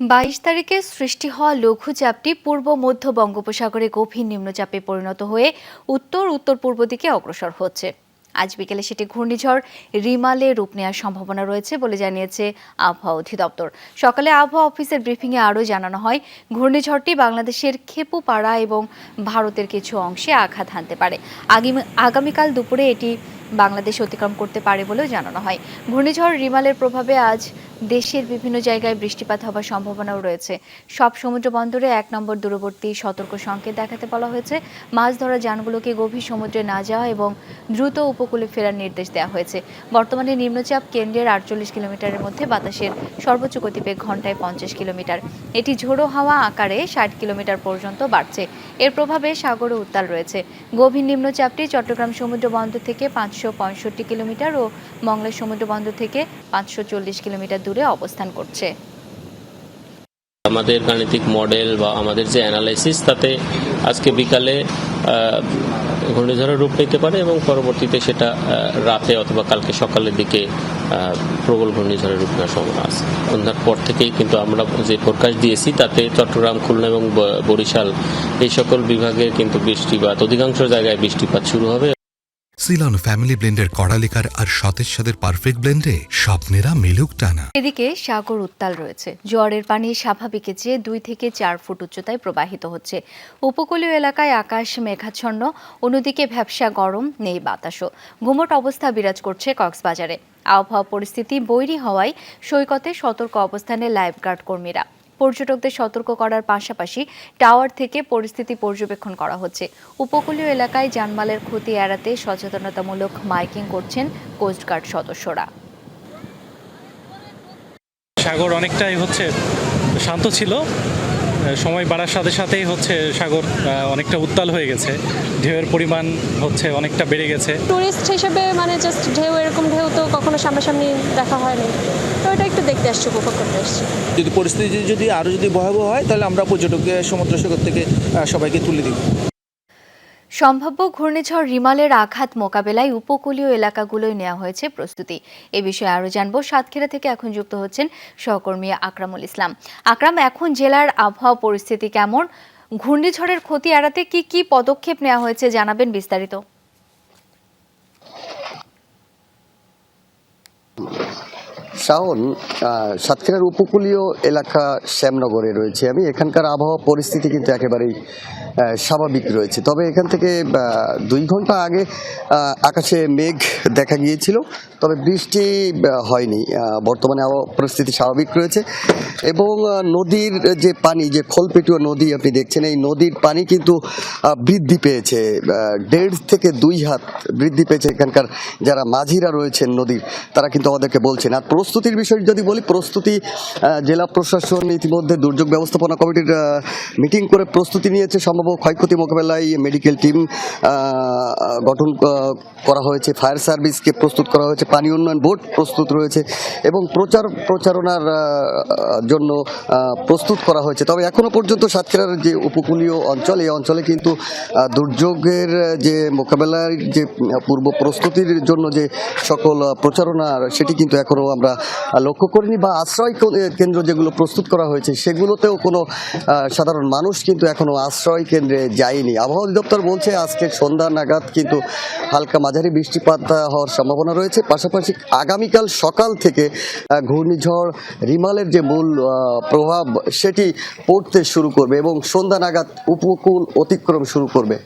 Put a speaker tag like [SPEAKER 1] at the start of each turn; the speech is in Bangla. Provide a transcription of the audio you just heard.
[SPEAKER 1] বাইশ তারিখে সৃষ্টি হওয়া লঘুচাপটি পূর্ব মধ্য বঙ্গোপসাগরে গভীর নিম্নচাপে পরিণত হয়ে উত্তর উত্তর পূর্ব দিকে অগ্রসর হচ্ছে। আজ বিকেলে সেটি ঘূর্ণিঝড় রিমালে রূপ নেওয়ার সম্ভাবনা রয়েছে বলে জানিয়েছে আবহাওয়া অধিদপ্তর। সকালে আবহাওয়া অফিসের ব্রিফিংয়ে আরও জানানো হয়, ঘূর্ণিঝড়টি বাংলাদেশের খেপুপাড়া এবং ভারতের কিছু অংশে আঘাত হানতে পারে। আগামী- আগামীকাল দুপুরে এটি বাংলাদেশ অতিক্রম করতে পারে বলেও জানানো হয়। ঘূর্ণিঝড় রিমালের প্রভাবে আজ দেশের বিভিন্ন জায়গায় বৃষ্টিপাত হওয়ার সম্ভাবনাও রয়েছে। সব সমুদ্র বন্দরে এক নম্বর দূরবর্তী সতর্ক সংকেত দেখাতে বলা হয়েছে। মাছ ধরা যানগুলোকে গভীর সমুদ্রে না যাওয়া এবং দ্রুত উপকূলে ফেরার নির্দেশ দেওয়া হয়েছে। বর্তমানে নিম্নচাপ কেন্দ্রের আটচল্লিশ কিলোমিটারের মধ্যে বাতাসের সর্বোচ্চ গতিবেগ ঘন্টায় পঞ্চাশ কিলোমিটার। এটি ঝোড়ো হাওয়া আকারে ষাট কিলোমিটার পর্যন্ত বাড়ছে। এর প্রভাবে সাগরে উত্তাল রয়েছে। গভীর নিম্নচাপটি চট্টগ্রাম সমুদ্র বন্দর থেকে পাঁচশো পঁয়ষট্টি কিলোমিটার ও মংলা সমুদ্র বন্দর থেকে পাঁচশো চল্লিশ কিলোমিটার দূরে অবস্থান করছে।
[SPEAKER 2] আমাদের গাণিতিক মডেল বা আমাদের যে অ্যানালাইসিস, তাতে আজকে বিকালে ঘূর্ণিঝড়ের রূপ নিতে পারে এবং পরবর্তীতে সেটা রাতে অথবা কালকে সকালের দিকে প্রবল ঘূর্ণিঝড়ের রূপ নেওয়ার সম্ভাবনা আছে। সন্ধ্যার পর থেকেই কিন্তু আমরা যে ফোরকাস্ট দিয়েছি, তাতে চট্টগ্রাম, খুলনা এবং বরিশাল এই সকল বিভাগে কিন্তু বৃষ্টিপাত, অধিকাংশ জায়গায় বৃষ্টিপাত শুরু হবে
[SPEAKER 3] সিলন ফ্যামিলি ব্লেন্ডের কড়ালিকার আর সতেজ সাদের পারফেক্ট ব্লেন্ডে স্বপ্নেরা মেলুক টানা।
[SPEAKER 1] এদিকে সাগর উত্তাল রয়েছে। জোয়ারের পানি স্বাভাবিকের চেয়ে দুই থেকে চার ফুট উচ্চতায় প্রবাহিত হচ্ছে। উপকূলীয় এলাকায় আকাশ মেঘাচ্ছন্ন, অন্যদিকে ভ্যাবসা গরম, নেই বাতাসও। গুমট অবস্থা বিরাজ করছে কক্সবাজারে। আবহাওয়া পরিস্থিতি বৈরী হওয়ায় সৈকতে সতর্ক অবস্থানে লাইফগার্ড কর্মীরা। পর্যটকদের সতর্ক করার পাশাপাশি টাওয়ার থেকে পরিস্থিতি পর্যবেক্ষণ করা হচ্ছে। উপকূলীয় এলাকায় জানমালের ক্ষতি এড়াতে সচেতনতামূলক মাইকিং করছেন কোস্টগার্ড সদস্যরা।
[SPEAKER 4] সাগর অনেকটাই হচ্ছে শান্ত ছিল। সময় বাড়ার সাথে সাথেই হচ্ছে সাগর আহ, অনেকটা উত্তাল হয়ে গেছে। ঢেউয়ের পরিমাণ হচ্ছে অনেকটা বেড়ে গেছে।
[SPEAKER 5] টুরিস্ট হিসেবে মানে জাস্ট ঢেউ এরকম ঢেউ তো কখনো সামনাসামনি দেখা হয়নি। তো এটা একটু দেখতে আসছি উপভোগ করতে আসছি।
[SPEAKER 6] যদি পরিস্থিতি যদি আরও যদি ভয়াবহ হয় তাহলে আমরা পর্যটককে সমুদ্র সৈকত থেকে সবাইকে তুলে দিব।
[SPEAKER 1] সম্ভাব্য ঘূর্ণিঝড় রিমালের আঘাত মোকাবেলায় উপকূলীয় এলাকাগুলোয় নেওয়া হয়েছে প্রস্তুতি। এ বিষয়ে আরও জানব। সাতক্ষীরা থেকে এখন যুক্ত হচ্ছেন সহকর্মী আকরামুল ইসলাম। আকরাম এখন জেলার আবহাওয়া পরিস্থিতি কেমন? ঘূর্ণিঝড়ের ক্ষতি এড়াতে কি কি পদক্ষেপ নেওয়া হয়েছে জানাবেন বিস্তারিত।
[SPEAKER 7] শাওন সাতক্ষীরার উপকূলীয় এলাকা শ্যামনগরে রয়েছে। আমি এখানকার আবহাওয়া পরিস্থিতি কিন্তু একেবারেই স্বাভাবিক রয়েছে। তবে এখান থেকে দুই ঘণ্টা আগে আকাশে মেঘ দেখা গিয়েছিল, তবে বৃষ্টি হয়নি। বর্তমানে আবহাওয়া পরিস্থিতি স্বাভাবিক রয়েছে এবং নদীর যে পানি, যে খোলপেটুয়া নদী আপনি দেখছেন, এই নদীর পানি কিন্তু বৃদ্ধি পেয়েছে। দেড় থেকে দুই হাত বৃদ্ধি পেয়েছে এখানকার যারা মাঝিরা রয়েছেন নদীর, তারা কিন্তু আমাদেরকে বলছেন। আর প্রস্তুতির বিষয় যদি বলি, প্রস্তুতি জেলা প্রশাসন ইতিমধ্যে দুর্যোগ ব্যবস্থাপনা কমিটির মিটিং করে প্রস্তুতি নিয়েছে। সম্ভাব্য ক্ষয়ক্ষতি মোকাবেলায় মেডিকেল টিম গঠন করা হয়েছে। ফায়ার সার্ভিসকে প্রস্তুত করা হয়েছে। পানি উন্নয়ন বোর্ড প্রস্তুত রয়েছে এবং প্রচার, প্রচারণার জন্য প্রস্তুত করা হয়েছে। তবে এখনও পর্যন্ত সাতক্ষীরার যে উপকূলীয় অঞ্চল, এই অঞ্চলে কিন্তু দুর্যোগের যে মোকাবেলার যে, পূর্ব প্রস্তুতির জন্য যে সকল প্রচারণা, সেটি কিন্তু এখনও আমরা লক্ষ্য করিনি বা আশ্রয় কেন্দ্র যেগুলো প্রস্তুত করা হয়েছে, সেগুলোতেও কোনো সাধারণ মানুষ কিন্তু এখনও আশ্রয় কেন্দ্রে যায়নি। আবহাওয়া অধিদপ্তর বলছে আজকে সন্ধ্যা নাগাদ কিন্তু হালকা মাঝারি বৃষ্টিপাত হওয়ার সম্ভাবনা রয়েছে। পাশাপাশি আগামীকাল সকাল থেকে ঘূর্ণিঝড় রিমালের যে মূল প্রভাব সেটি পড়তে শুরু করবে এবং সন্ধ্যা নাগাদ উপকূল অতিক্রম শুরু করবে।